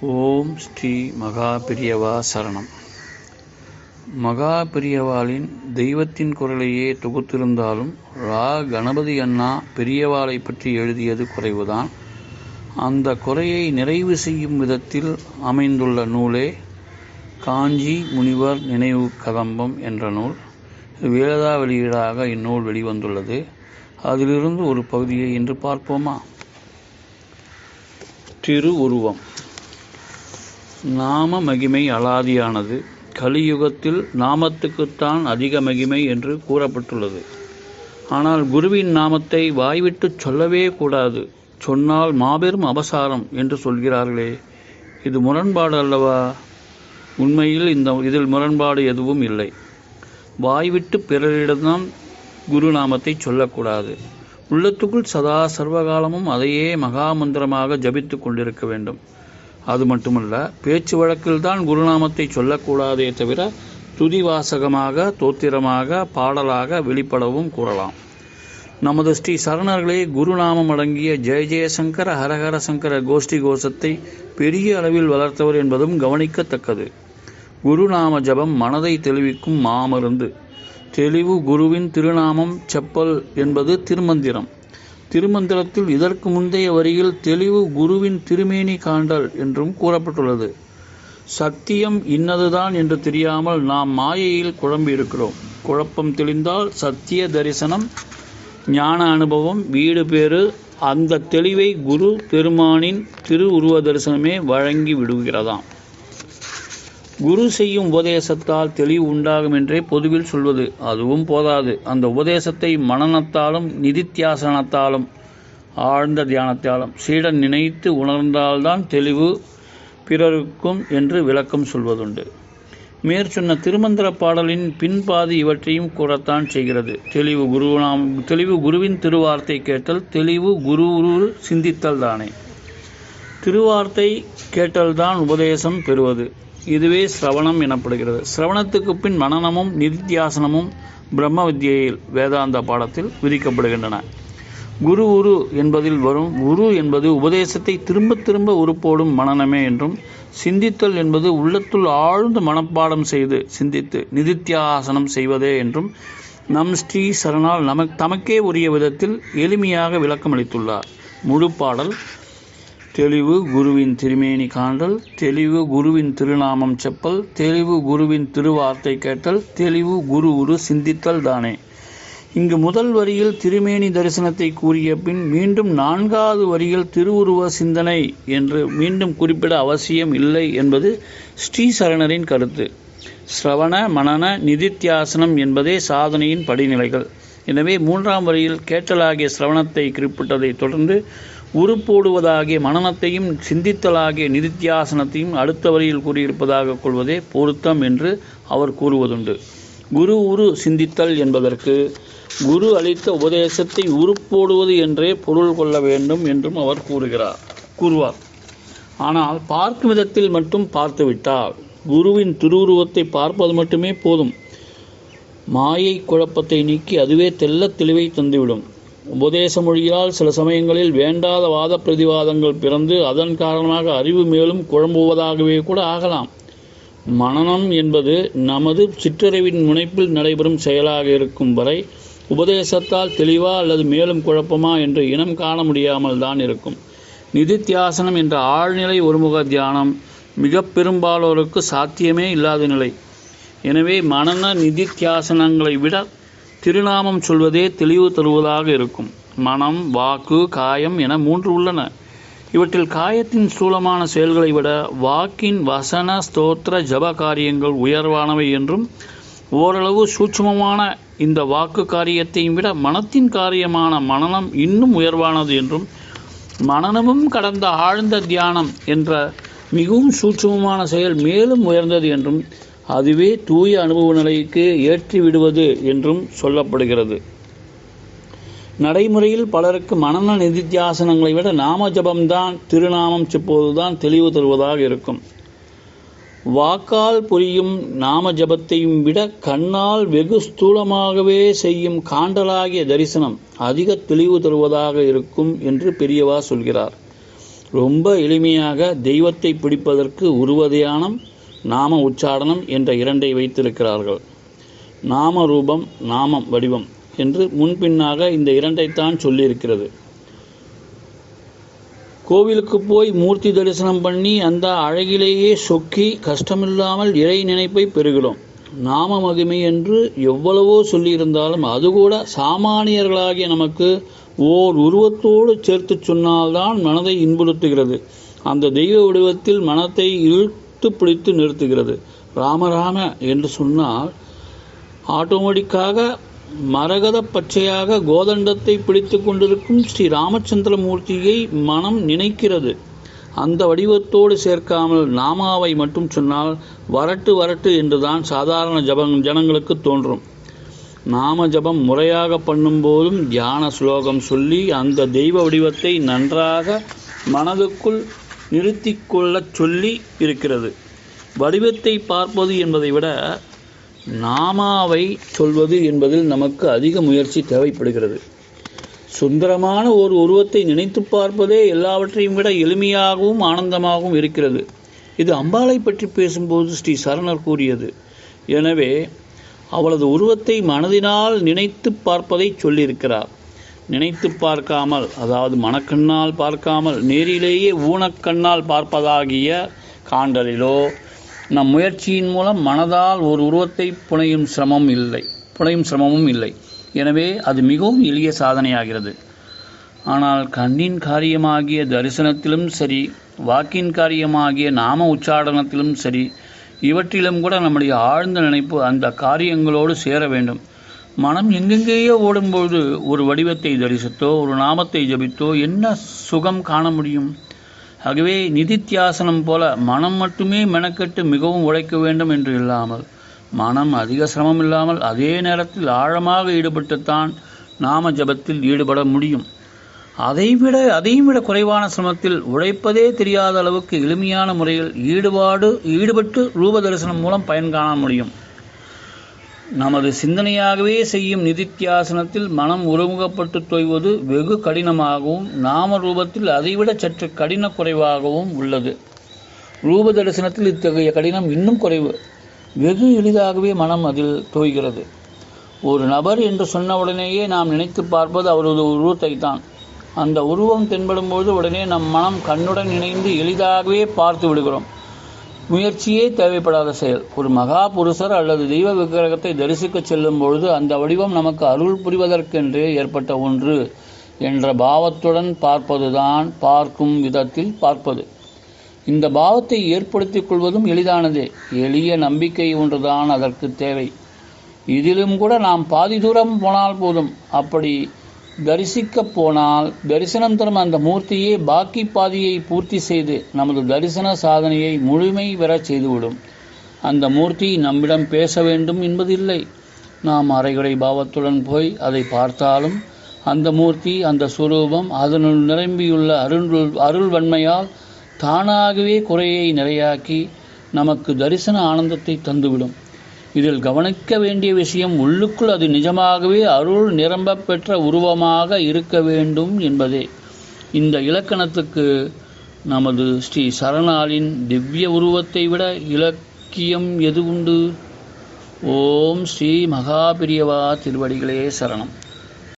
ஓம் ஸ்ரீ மகா பெரியவா சரணம். மகா பெரியவாளின் தெய்வத்தின் குரலையே தொகுத்திருந்தாலும் ரா. கணபதி அண்ணா பெரியவாளை பற்றி எழுதியது குறைவுதான். அந்த குறையை நிறைவு செய்யும் விதத்தில் அமைந்துள்ள நூலே காஞ்சி முனிவர் நினைவு கதம்பம் என்ற நூல். வேதா வெளியீடாக இந்நூல் வெளிவந்துள்ளது. அதிலிருந்து ஒரு பகுதியை இன்று பார்ப்போமா? திரு உருவம் நாம மகிமை அலாதியானது கலியுகத்தில் நாமத்துக்குத்தான் அதிக மகிமை என்று கூறப்பட்டுள்ளது. ஆனால் குருவின் நாமத்தை வாய்விட்டு சொல்லவே கூடாது. சொன்னால் மாபெரும் அபசாரம் என்று சொல்கிறார்களே. இது முரண்பாடு அல்லவா? உண்மையில் இந்த இதில் முரண்பாடு எதுவும் இல்லை. வாய்விட்டு பிறரிடம்தான் குருநாமத்தை சொல்லக்கூடாது. உள்ளத்துக்குள் சதா சர்வகாலமும் அதையே மகாமந்திரமாக ஜபித்து கொண்டிருக்க வேண்டும். அது மட்டுமல்ல பேச்சு வழக்கில்தான் குருநாமத்தை சொல்லக்கூடாதே தவிர துதி வாசகமாக தோத்திரமாக பாடலாக வெளிப்படவும் கூறலாம். நமது ஸ்ரீ சரணர்களே குருநாமம் அடங்கிய ஜெய ஜெயசங்கர ஹரஹர சங்கர கோஷ்டி கோஷத்தை பெரிய அளவில் வளர்த்தவர் என்பதும் கவனிக்கத்தக்கது. குருநாம ஜபம் மனதை தெளிவிக்கும் மாமருந்து. தெளிவு குருவின் திருநாமம் செப்பல் என்பது திருமந்திரம். திருமந்திரத்தில் இதற்கு முந்தைய வரியில் தெளிவு குருவின் திருமேனி காண்டல் என்றும் கூறப்பட்டுள்ளது. சத்தியம் இன்னதுதான் என்று தெரியாமல் நாம் மாயையில் குழம்பி இருக்கிறோம். குழப்பம் தெளிந்தால் சத்திய தரிசனம் ஞான அனுபவம் வீடு பேறு அந்த தெளிவை குரு பெருமானின் திரு உருவ தரிசனமே வழங்கி விடுகிறதாம். குரு செய்யும் உபதேசத்தால் தெளிவு உண்டாகும் என்றே பொதுவில் சொல்வது. அதுவும் போதாது. அந்த உபதேசத்தை மனநத்தாலும் நிதித்தியாசனத்தாலும் ஆழ்ந்த தியானத்தாலும் சீடன் நினைத்து உணர்ந்தால்தான் தெளிவு பிறருக்கும் என்று விளக்கம் சொல்வதுண்டு. மேற்சொன்ன திருமந்திர பாடலின் பின்பாதி இவற்றையும் கூறத்தான் செய்கிறது. தெளிவு குருநாம் தெளிவு குருவின் திருவார்த்தை கேட்டல் தெளிவு குரு சிந்தித்தல் தானே. திருவார்த்தை கேட்டல்தான் உபதேசம் பெறுவது. இதுவே சிரவணம் எனப்படுகிறது. சிரவணத்துக்கு பின் மனநமும் நிதித்தியாசனமும் பிரம்ம வித்யையில் வேதாந்த பாடத்தில் விதிக்கப்படுகின்றன. குரு உரு என்பதில் வரும் உரு என்பது உபதேசத்தை திரும்ப திரும்ப உருப்போடும் மனநமே என்றும் சிந்தித்தல் என்பது உள்ளத்துள் ஆழ்ந்து மனப்பாடம் செய்து சிந்தித்து நிதித்தியாசனம் செய்வதே என்றும் நம் ஸ்ரீ சரணால் நமக் தமக்கே உரிய விதத்தில் எளிமையாக விளக்கமளித்துள்ளார். முழு பாடல் தெளிவு குருவின் திருமேனி காண்டல் தெளிவு குருவின் திருநாமம் செப்பல் தெளிவு குருவின் திருவார்த்தை கேட்டல் தெளிவு குரு உரு சிந்தித்தல் தானே. இங்கு முதல் வரியில் திருமேனி தரிசனத்தை கூறிய பின் மீண்டும் நான்காவது வரியில் திருவுருவ சிந்தனை என்று மீண்டும் குறிப்பிட அவசியம் இல்லை என்பது ஸ்ரீசரணரின் கருத்து. சிரவண மனன நிதித்தியாசனம் என்பதே சாதனையின் படிநிலைகள். எனவே மூன்றாம் வரியில் கேட்டலாகிய சிரவணத்தை குறிப்பிட்டதை தொடர்ந்து உருப்போடுவதாகிய மனநத்தையும் சிந்தித்தலாகிய நிதித்தியாசனத்தையும் அடுத்த வரியில் கூறியிருப்பதாக கொள்வதே பொருத்தம் என்று அவர் கூறுவதுண்டு. குரு உரு சிந்தித்தல் என்பதற்கு குரு அளித்த உபதேசத்தை உருப்போடுவது என்றே பொருள் கொள்ள வேண்டும் என்றும் அவர் கூறுகிறார் கூறுவார். ஆனால் பார்க்கும் விதத்தில் மட்டும் பார்த்துவிட்டால் குருவின் திருவுருவத்தை பார்ப்பது மட்டுமே போதும். மாயை குழப்பத்தை நீக்கி அதுவே தெல்ல தெளிவை தந்துவிடும். உபதேச மொழியால் சில சமயங்களில் வேண்டாத வாத பிரதிவாதங்கள் பிறந்து அதன் காரணமாக அறிவு மேலும் குழம்புவதாகவே கூட ஆகலாம். மனநம் என்பது நமது சிற்றறிவின் முனைப்பில் நடைபெறும் செயலாக இருக்கும் வரை உபதேசத்தால் தெளிவா அல்லது மேலும் குழப்பமா என்று இனம் காண முடியாமல் தான் இருக்கும். நிதித்தியாசனம் என்ற ஆழ்நிலை ஒருமுக தியானம் மிக பெரும்பாலோருக்கு சாத்தியமே இல்லாத நிலை. எனவே மனன நிதித்தியாசனங்களை விட திருநாமம் சொல்வதே தெளிவு தருவதாக இருக்கும். மனம் வாக்கு காயம் என மூன்று உள்ளன. இவற்றில் காயத்தின் ஸ்தூலமான செயல்களை விட வாக்கின் வசன ஸ்தோத்திர ஜப காரியங்கள் உயர்வானவை என்றும் ஓரளவு சூட்சமமான இந்த வாக்கு காரியத்தையும் விட மனத்தின் காரியமான மனநம் இன்னும் உயர்வானது என்றும் மனநமும் கடந்த ஆழ்ந்த தியானம் என்ற மிகவும் சூட்சமமான செயல் மேலும் உயர்ந்தது என்றும் அதுவே தூய அனுபவ நிலைக்கு ஏற்றி விடுவது என்றும் சொல்லப்படுகிறது. நடைமுறையில் பலருக்கு மனநல நிதித்தியாசனங்களை விட நாம ஜபம்தான் திருநாமம் செப்போதுதான் தெளிவு தருவதாக இருக்கும். வாக்கால் புரியும் நாம ஜபத்தையும் விட கண்ணால் வெகு ஸ்தூலமாகவே செய்யும் காண்டலாகிய தரிசனம் அதிக தெளிவு தருவதாக இருக்கும் என்று பெரியவா சொல்கிறார். ரொம்ப எளிமையாக தெய்வத்தை பிடிப்பதற்கு உருவதியானம் நாம உச்சாடனம் என்ற இரண்டை வைத்திருக்கிறார்கள். நாம ரூபம் நாமம் வடிவம் என்று முன்பின்னாக இந்த இரண்டைத்தான் சொல்லியிருக்கிறது. கோவிலுக்கு போய் மூர்த்தி தரிசனம் பண்ணி அந்த அழகிலேயே சொக்கி கஷ்டமில்லாமல் இறை நினைப்பை பெறுகிறோம். நாம மகிமை என்று எவ்வளவோ சொல்லியிருந்தாலும் அது கூட சாமானியர்களாகிய நமக்கு ஓர் உருவத்தோடு சேர்த்து சொன்னால்தான் மனதை இன்புறுத்துகிறது. அந்த தெய்வ வடிவத்தில் மனத்தை இழுத்து பிடித்து நிறுத்துகிறது. ராமராம என்று சொன்னால் ஆட்டோமேட்டிக்காக மரகத பச்சையாக கோதண்டத்தை பிடித்து கொண்டிருக்கும் ஸ்ரீ ராமச்சந்திரமூர்த்தியை மனம் நினைக்கிறது. அந்த வடிவத்தோடு சேர்க்காமல் நாமாவை மட்டும் சொன்னால் வரட்டு வரட்டு என்றுதான் சாதாரண ஜபங் ஜனங்களுக்கு தோன்றும். நாம ஜபம் முறையாக பண்ணும்போதும் தியான ஸ்லோகம் சொல்லி அந்த தெய்வ வடிவத்தை நன்றாக மனதுக்குள் நிறுத்தி கொள்ளச் சொல்லி இருக்கிறது. வடிவத்தை பார்ப்பது என்பதை விட நாமாவை சொல்வது என்பதில் நமக்கு அதிக முயற்சி தேவைப்படுகிறது. சுந்தரமான ஒரு உருவத்தை நினைத்து பார்ப்பதே எல்லாவற்றையும் விட எளிமையாகவும் ஆனந்தமாகவும் இருக்கிறது. இது அம்பாளை பற்றி பேசும்போது ஸ்ரீ சரணர் கூறியது. எனவே அவளது உருவத்தை மனதினால் நினைத்து பார்ப்பதை சொல்லியிருக்கிறார். நினைத்து பார்க்காமல் அதாவது மனக்கண்ணால் பார்க்காமல் நேரிலேயே ஊனக்கண்ணால் பார்ப்பதாகிய காண்டலிலோ நம் முயற்சியின் மூலம் மனதால் ஒரு உருவத்தை புனையும் சிரமம் இல்லை புனையும் சிரமமும் இல்லை. எனவே அது மிகவும் எளிய சாதனையாகிறது. ஆனால் கண்ணின் காரியமாகிய தரிசனத்திலும் சரி வாக்கின் காரியமாகிய நாம உச்சாடனத்திலும் சரி இவற்றிலும் கூட நம்முடைய ஆழ்ந்த நினைப்பு அந்த காரியங்களோடு சேர வேண்டும். மனம் எங்கெங்கேயோ ஓடும்பொழுது ஒரு வடிவத்தை தரிசித்தோ ஒரு நாமத்தை ஜபித்தோ என்ன சுகம் காண முடியும்? ஆகவே நிதித்தியாசனம் போல மனம் மட்டுமே மெனக்கெட்டு மிகவும் உழைக்க வேண்டும் என்று இல்லாமல் மனம் அதிக சிரமம் இல்லாமல் அதே நேரத்தில் ஆழமாக ஈடுபட்டுத்தான் நாம ஜபத்தில் ஈடுபட முடியும். அதைவிட அதையும் விட குறைவான சிரமத்தில் உழைப்பதே தெரியாத அளவுக்கு எளிமையான முறையில் ஈடுபாடு ஈடுபட்டு ரூப தரிசனம் மூலம் பயன் காண முடியும். நமது சிந்தனையாகவே செய்யும் நிதித்தியாசனத்தில் மனம் ஒருமுகப்பட்டு தொய்வது வெகு கடினமாகவும் நாம ரூபத்தில் அதைவிட சற்று கடின குறைவாகவும் உள்ளது. ரூப தரிசனத்தில் இத்தகைய கடினம் இன்னும் குறைவு. வெகு எளிதாகவே மனம் அதில் தோய்கிறது. ஒரு நபர் என்று சொன்னவுடனேயே நாம் நினைத்து பார்ப்பது அவரது உருவத்தை தான் அந்த உருவம் தென்படும்போது உடனே நம் மனம் கண்ணுடன் இணைந்து எளிதாகவே பார்த்து விடுகிறோம். முயற்சியே தேவைப்படாத செயல். ஒரு மகா புருஷர் அல்லது தெய்வ விக்கிரகத்தை தரிசிக்கச் செல்லும் பொழுது அந்த வடிவம் நமக்கு அருள் புரிவதற்கென்றே ஏற்பட்ட ஒன்று என்ற பாவத்துடன் பார்ப்பதுதான் பார்க்கும் விதத்தில் பார்ப்பது. இந்த பாவத்தை ஏற்படுத்திக் கொள்வதும் எளிதானதே. எளிய நம்பிக்கை ஒன்றுதான் அதற்கு தேவை. இதிலும் கூட நாம் பாதி தூரம் போனால் போதும். அப்படி தரிசிக்கப் போனால் தரிசனம் தரும் அந்த மூர்த்தியே பாக்கி பாதியை பூர்த்தி செய்து நமது தரிசன சாதனையை முழுமை பெறச் செய்துவிடும். அந்த மூர்த்தி நம்மிடம் பேச வேண்டும் என்பதில்லை. நாம் அரைகுறை பாவத்துடன் போய் அதை பார்த்தாலும் அந்த மூர்த்தி அந்த சுரூபம் அதனுள் நிரம்பியுள்ள அருள் அருள்வன்மையால் தானாகவே குறையை நிறையாக்கி நமக்கு தரிசன ஆனந்தத்தை தந்துவிடும். இதில் கவனிக்க வேண்டிய விஷயம் உள்ளுக்குள் அது நிஜமாகவே அருள் நிரம்ப பெற்ற உருவமாக இருக்க வேண்டும் என்பதே. இந்த இலக்கணத்துக்கு நமது ஸ்ரீ சரணாளின் திவ்ய உருவத்தை விட இலக்கியம் எது உண்டு? ஓம் ஸ்ரீ மகாபிரியவா திருவடிகளே சரணம்.